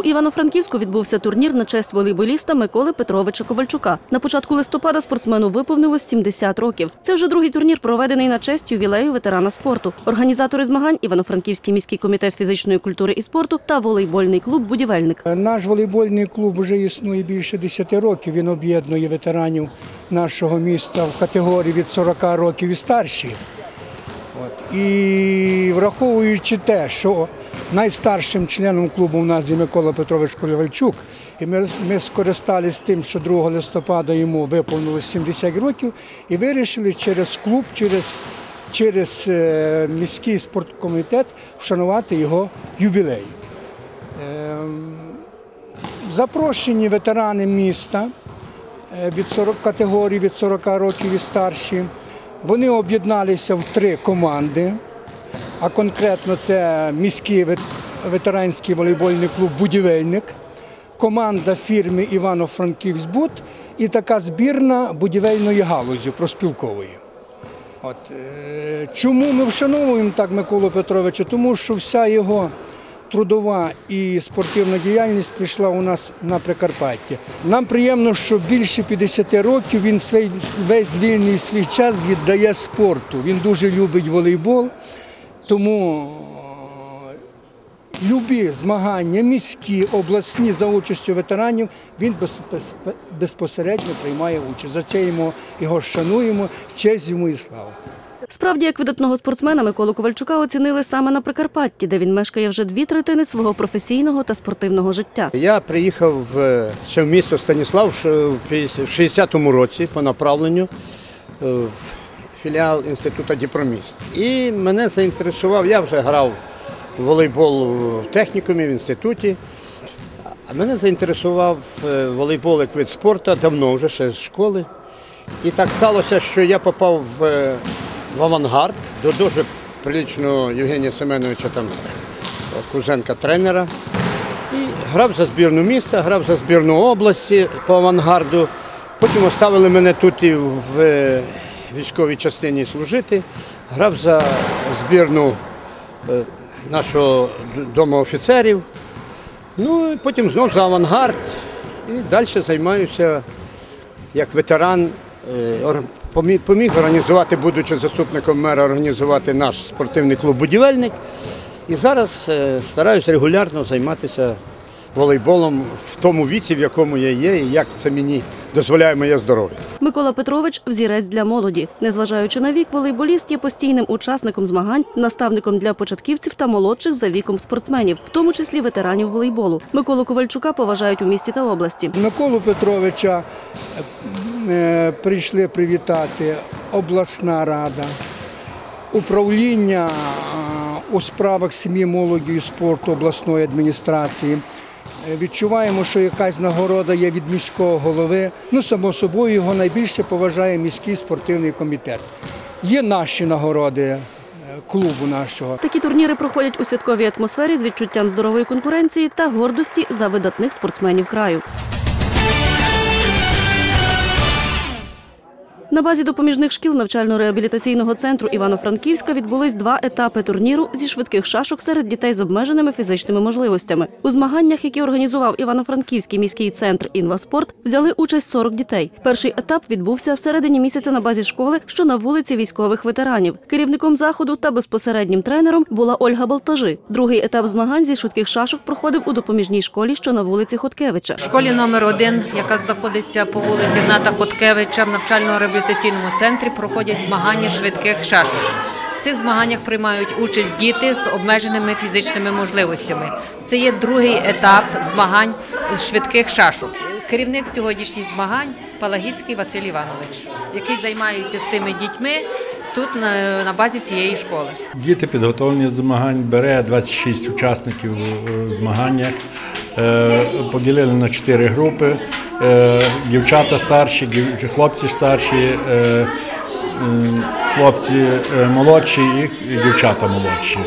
У Івано-Франківську відбувся турнір на честь волейболіста Миколи Петровича Ковальчука. На початку листопада спортсмену виповнилось 70 років. Це вже другий турнір, проведений на честь ювілею ветерана спорту. Організатори змагань Івано-Франківський міський комітет фізичної культури і спорту та волейбольний клуб Будівельник. Наш волейбольний клуб вже існує більше 10 років. Він об'єднує ветеранів нашого міста в категорії від 40 років і старші. От. І враховуючи те, що найстаршим членом клубу у нас є Микола Петрович Ковальчук, і ми, ми скористалися тим, що 2 листопада йому виповнилось 70 років, і вирішили через клуб, через, через е, міський спорткомітет вшанувати його юбілей. Ем, Запрошені ветерани міста е, від 40 категорій від 40 років і старші. Вони об'єдналися в три команди, а конкретно це міський ветеранський волейбольний клуб Будівельник, команда фірми Івано-Франківськбуд і така збірна будівельної галузі проспілкової. От, е, чому ми вшановуємо так Миколу Петровича? Тому що вся його трудова і спортивна діяльність прийшла у нас на Прикарпатті. Нам приємно, що більше 50 років він свій, весь вільний свій час віддає спорту. Він дуже любить волейбол, тому е, любі змагання, міські, обласні за участю ветеранів, він без- без- безпосередньо приймає участь. За це йому його шануємо, честь йому і слава. Справді, як видатного спортсмена Миколу Ковальчука оцінили саме на Прикарпатті, де він мешкає вже дві третини свого професійного та спортивного життя. Я приїхав в, ще в місто Станіслав в 50 60-му році по направленню е, в філіал інституту Діпроміст. І мене заінтересував, я вже грав в волейбол в технікумі, в інституті. А мене заінтересував е, волейбол як вид спорту давно, вже ще з школи. І так сталося, що я попав в, е, в авангард до дуже приличного Євгенія Семеновича там Кузенка тренера. І грав за збірну міста, грав за збірну області по авангарду. Потім оставили мене тут і в е, військовій частині служити. Грав за збірну е, нашого дому офіцерів. Ну потім знов за авангард. І далі займаюся як ветеран. е, Поміг організувати, будучи заступником мера, організувати наш спортивний клуб Будівельник. І зараз е, стараюся регулярно займатися волейболом в тому віці, в якому я є, і як це мені дозволяє моє здоров'я. Микола Петрович взірець для молоді. Незважаючи на вік, волейболіст є постійним учасником змагань, наставником для початківців та молодших за віком спортсменів, в тому числі ветеранів волейболу. Миколу Ковальчука поважають у місті та області. Миколу Петровича е, прийшли привітати обласна рада, управління е, у справах сім'ї, молоді і спорту обласної адміністрації. Е, Відчуваємо, що якась нагорода є від міського голови. Ну, само собою, його найбільше поважає міський спортивний комітет. Є наші нагороди е, клубу нашого. Такі турніри проходять у святковій атмосфері з відчуттям здорової конкуренції та гордості за видатних спортсменів краю. На базі допоміжних шкіл навчально-реабілітаційного центру Івано-Франківська відбулись два етапи турніру зі швидких шашок серед дітей з обмеженими фізичними можливостями. У змаганнях, які організував Івано-Франківський міський центр «Інваспорт», взяли участь 40 дітей. Перший етап відбувся в середині місяця на базі школи, що на вулиці військових ветеранів. Керівником заходу та безпосереднім тренером була Ольга Балтажи. Другий етап змагань зі швидких шашок проходив у допоміжній школі, що на вулиці Хоткевича. В школі номер один, яка знаходиться по вулиці Гната Хоткевича в навчально-реабілітаційному центрі, проходять змагання швидких шашок. В цих змаганнях приймають участь діти з обмеженими фізичними можливостями. Це є другий етап змагань з швидких шашок. Керівник сьогоднішніх змагань Палагіцький Василь Іванович, який займається з тими дітьми тут на базі цієї школи. Діти підготовлені до змагань, бере 26 учасників у змаганнях. Е, Поділили на чотири групи. Е, Дівчата старші, хлопці старші, е, хлопці молодші і дівчата молодші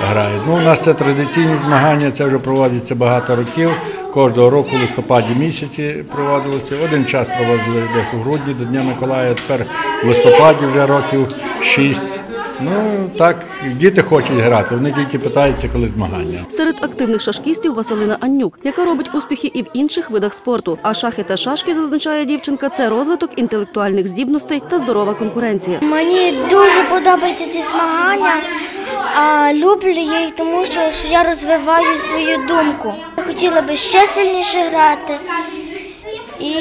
грають. Ну, у нас це традиційні змагання, це вже проводиться багато років. Кожного року в листопаді місяці проводилося. Один час проводили десь у грудні до Дня Миколая, тепер в листопаді вже років шість Ну так, діти хочуть грати, вони тільки питаються, коли змагання. Серед активних шашкістів Василина Аннюк, яка робить успіхи і в інших видах спорту. А шахи та шашки, зазначає дівчинка, це розвиток інтелектуальних здібностей та здорова конкуренція. Мені дуже подобаються ці змагання. А люблю я їх, тому що, що я розвиваю свою думку. Хотіла би ще сильніше грати і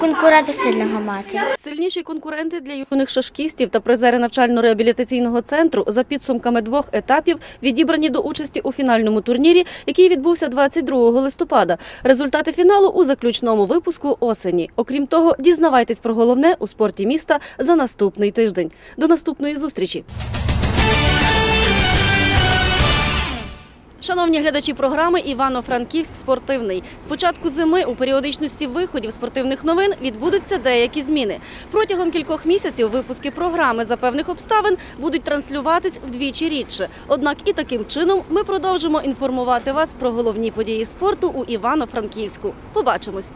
конкурента сильного мати. Сильніші конкуренти для юних шашкістів та призери навчально-реабілітаційного центру за підсумками двох етапів відібрані до участі у фінальному турнірі, який відбувся 22 листопада. Результати фіналу у заключному випуску осені. Окрім того, дізнавайтесь про головне у спорті міста за наступний тиждень. До наступної зустрічі. Шановні глядачі програми Івано-Франківськ спортивний. З початку зими у періодичності виходів спортивних новин відбудуться деякі зміни. Протягом кількох місяців випуски програми за певних обставин будуть транслюватись вдвічі рідше. Однак і таким чином ми продовжимо інформувати вас про головні події спорту у Івано-Франківську. Побачимось.